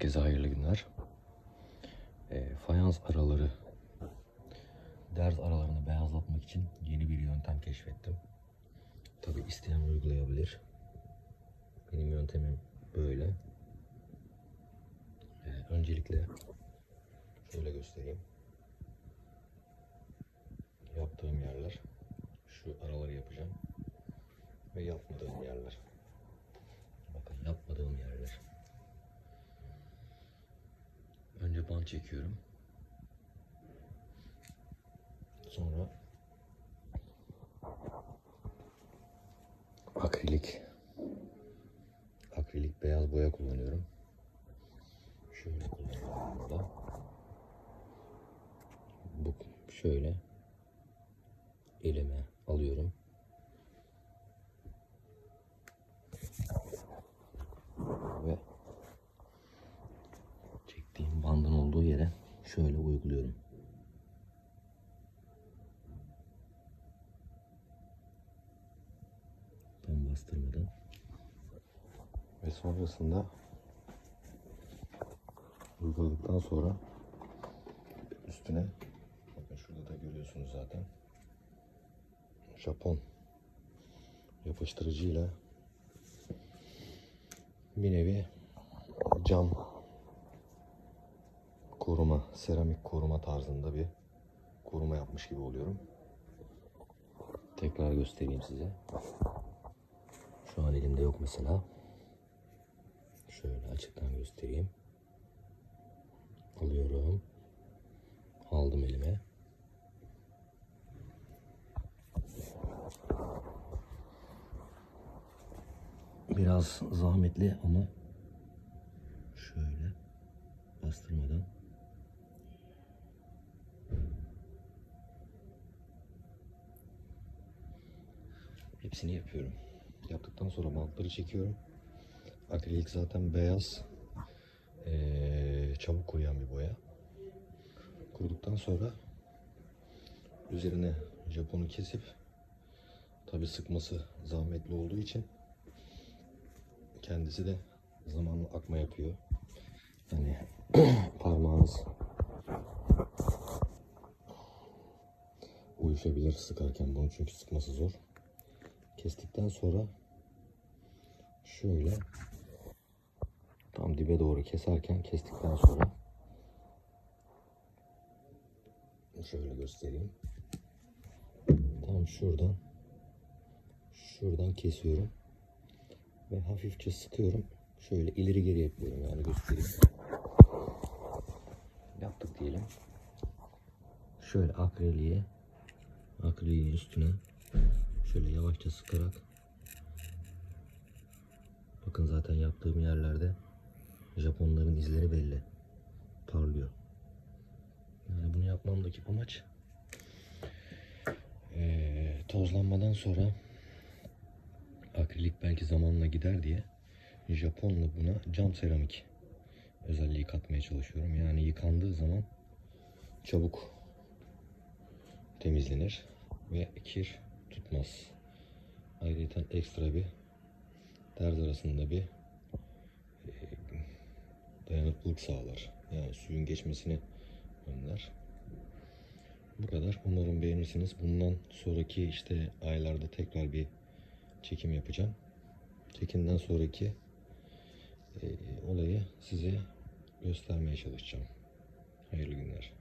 Herkese hayırlı günler. E, fayans araları, derz aralarını beyazlatmak için yeni bir yöntem keşfettim. Tabi isteyen uygulayabilir. Benim yöntemim böyle. E, öncelikle şöyle göstereyim. Yaptığım yerler şu araları yapacağım ve yapmadığım yerler. Bakın yapmadığım yerler. Önce bant çekiyorum. Sonra akrilik akrilik beyaz boya kullanıyorum. Şöyle kullanıyorum burada. Bu şöyle elime alıyorum. Ve çektiğim bandın olduğu yere şöyle uyguluyorum. Tam bastırmadan. Ve sonrasında uyguladıktan sonra üstüne bakın şurada da görüyorsunuz zaten Japon yapıştırıcıyla bir nevi cam koruma, seramik koruma tarzında bir koruma yapmış gibi oluyorum. Tekrar göstereyim size. Şu an elimde yok mesela. Şöyle açıktan göstereyim. Alıyorum. Aldım elime. Biraz zahmetli ama şöyle bastırmadan hepsini yapıyorum. Yaptıktan sonra bantları çekiyorum. Akrilik zaten beyaz ee, çabuk kuruyan bir boya. Kuruduktan sonra üzerine Japon'u kesip tabi sıkması zahmetli olduğu için kendisi de zamanla akma yapıyor. Yani parmağınız uyuşabilir sıkarken bunu çünkü sıkması zor. Kestikten sonra şöyle tam dibe doğru keserken kestikten sonra şöyle göstereyim. Tam şuradan şuradan kesiyorum ve hafifçe sıkıyorum. Şöyle ileri geri yapıyorum yani göstereyim. Yaptık diyelim. Şöyle akriliğe akriliğin üstüne şöyle yavaşça sıkarak bakın zaten yaptığım yerlerde Japonların izleri belli. Parlıyor. Yani bunu yapmamdaki amaç eee, tozlanmadan sonra akrilik belki zamanla gider diye Japonla buna cam seramik özelliği katmaya çalışıyorum. Yani yıkandığı zaman çabuk temizlenir ve kir tutmaz. Ayrıca ekstra bir derz arasında bir e, dayanıklılık sağlar. Yani suyun geçmesini önler. Bu kadar. Umarım beğenirsiniz. Bundan sonraki işte aylarda tekrar bir çekim yapacağım. Çekimden sonraki e, olayı size göstermeye çalışacağım. Hayırlı günler.